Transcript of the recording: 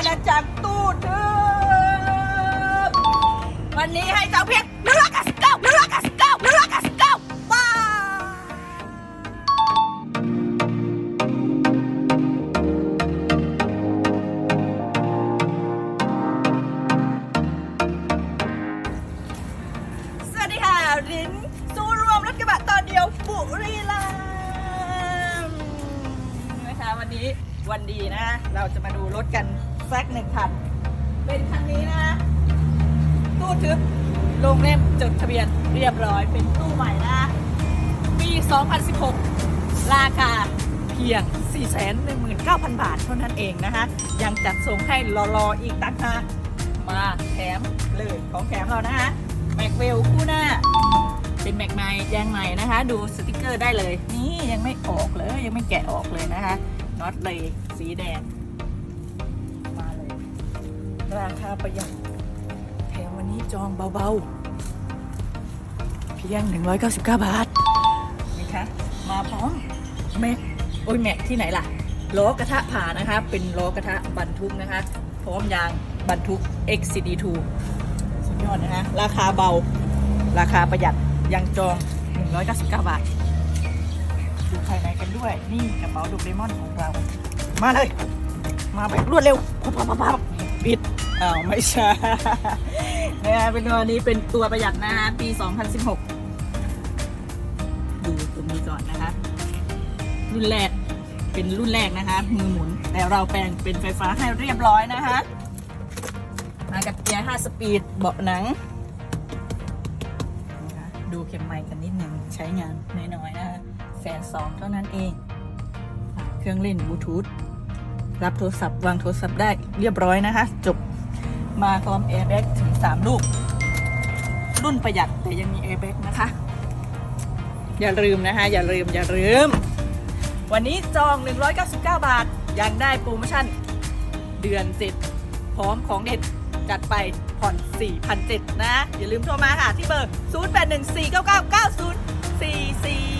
อาณาจักรตู้ทึบวันนี้ให้เจ้าเพียงหนึ่งร้อยเก้าสิบเก้าหนึ่งร้อยเก้าสิบเก้าหนึ่งร้อยเก้าสิบเก้าบาสวัสดีค่ะรินสู้รวมรถกระบะตอนเดียวบุรีรัมย์นะคะวันนี้วันดีนะ เราจะมาดูรถกัน สักหนึ่งคัน เป็นคันนี้นะ ตู้ทึบลงเล่มจดทะเบียนเรียบร้อยเป็นตู้ใหม่นะ ปี 2016 ราคาเพียง 419,000 บาทเท่านั้นเองนะคะ ยังจัดส่งให้รอๆอีกตั้งหากมาแถมเลยของแถมเรานะคะแม็กเวลคู่หน้า เป็นแม็กใหม่ยางใหม่นะคะ ดูสติกเกอร์ได้เลย นี่ยังไม่ออกเลยยังไม่แกะออกเลยนะคะน็อตเลยสีแดง ราคาประหยัด แถมวันนี้จองเบาๆ เพียง 199 บาทนะคะ มาพร้อมแม็กโอ้ยแม็กที่ไหนล่ะ ล้อกระทะผ่านะคะ เป็นล้อกระทะบรรทุกนะคะ พร้อมยางบรรทุก XCD2 สุดยอดนะคะ ราคาเบา ราคาประหยัด ยังจอง 199 บาท ดูภายในกันด้วย นี่กระเป๋าดูเรมอนของเรา มาเลย มาแบบรวดเร็วปั๊บปั๊บปั๊บปั๊บปิด อ้าวไม่ใช่นะคะเป็นตัวนี้เป็นตัวประหยัดนะคะปี 2016 ดูตรงนี้ก่อนนะคะ รุ่นแรกเป็นรุ่นแรกนะคะ มือหมุน แต่เราแปลงเป็นไฟฟ้าให้เรียบร้อยนะคะมากับเกียร์ 5 สปีดเบาะหนังนะะดูเข็มไม้กันนิดหนึ่งใช้งานน้อยๆนะคะแสนสองเท่านั้นเอง เครื่องเล่นบลูทูธรับโทรศัพท์ วางโทรศัพท์ได้เรียบร้อยนะคะ จบ มาพร้อม Airbag ถึง 3 ลูก รุ่นประหยัดแต่ยังมี Airbag นะคะ อย่าลืมนะคะ อย่าลืม อย่าลืม วันนี้จอง 199 บาท ยังได้โปรโมชั่น เดือนเจ็ดพร้อมของเด็ดจัดไปผ่อน 4,700นะ อย่าลืมโทรมาค่ะ ที่เบอร์ 0814999044